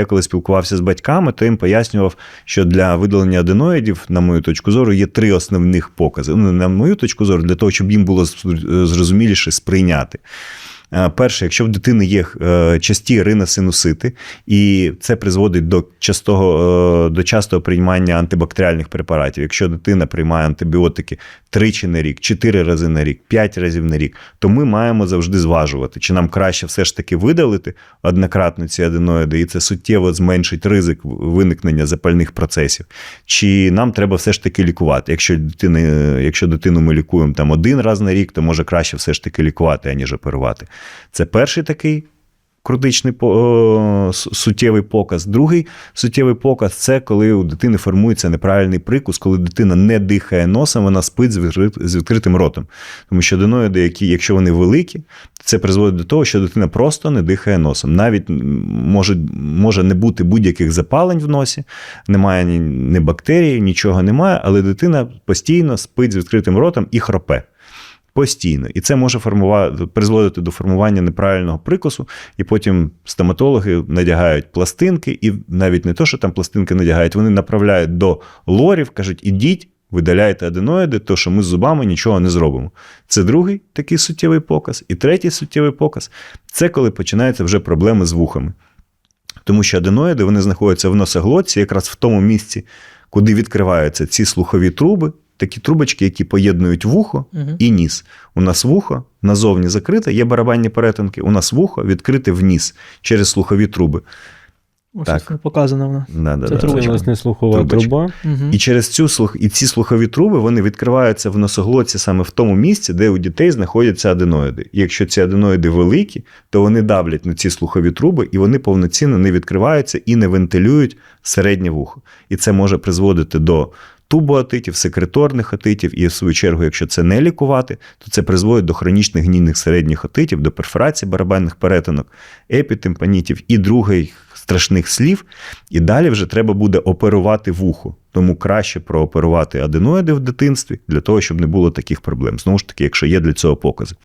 Я коли спілкувався з батьками, то їм пояснював, що для видалення аденоїдів, на мою точку зору, є три основних покази. Ну, на мою точку зору, для того, щоб їм було зрозуміліше сприйняти. Е, Перше, якщо в дитини є е, часті риносинусити, і це призводить до частого, е, до частого приймання антибактеріальних препаратів. Якщо дитина приймає антибіотики тричі на рік, чотири рази на рік, п'ять разів на рік, то ми маємо завжди зважувати, чи нам краще все ж таки видалити однократно ці аденоїди, і це суттєво зменшить ризик виникнення запальних процесів, чи нам треба все ж таки лікувати. Якщо дитини, якщо дитину ми лікуємо там один раз на рік, то може краще все ж таки лікувати, аніж оперувати. Це перший такий критичний о, суттєвий показ. Другий суттєвий показ це коли у дитини формується неправильний прикус, коли дитина не дихає носом, вона спить з, відкрит, з відкритим ротом. Тому що аденоїди, які, якщо вони великі, це призводить до того, що дитина просто не дихає носом. Навіть може може не бути будь-яких запалень в носі, немає ні, ні бактерій, нічого немає, але дитина постійно спить з відкритим ротом і хропе. Постійно. І це може формувати, призводити до формування неправильного прикусу, і потім стоматологи надягають пластинки, і навіть не то, що там пластинки надягають, вони направляють до лорів, кажуть, ідіть, видаляйте аденоїди, то що ми з зубами нічого не зробимо. Це другий такий суттєвий показ. І третій суттєвий показ це коли починаються вже проблеми з вухами. Тому що аденоїди вони знаходяться в носоглотці, якраз в тому місці, куди відкриваються ці слухові труби такі трубочки, які поєднують вухо угу. і ніс. У нас вухо назовні закрите, є барабанні перетинки, у нас вухо відкрите в ніс через слухові труби. Ось так. показано вона. Да, да, це да, трубочка. власне слухова трубочка. труба. Угу. І через цю слух, і ці слухові труби вони відкриваються в носоглотці саме в тому місці, де у дітей знаходяться аденоїди. І якщо ці аденоїди великі, то вони давлять на ці слухові труби, і вони повноцінно не відкриваються і не вентилюють середнє вухо. І це може призводити до тубоатитів, секреторних отитів, і в свою чергу, якщо це не лікувати, то це призводить до хронічних гнійних середніх отитів, до перфорації барабанних перетинок, епітемпанітів і других страшних слів. І далі вже треба буде оперувати вухо. Тому краще прооперувати аденоїди в дитинстві для того, щоб не було таких проблем. Знову ж таки, якщо є для цього покази.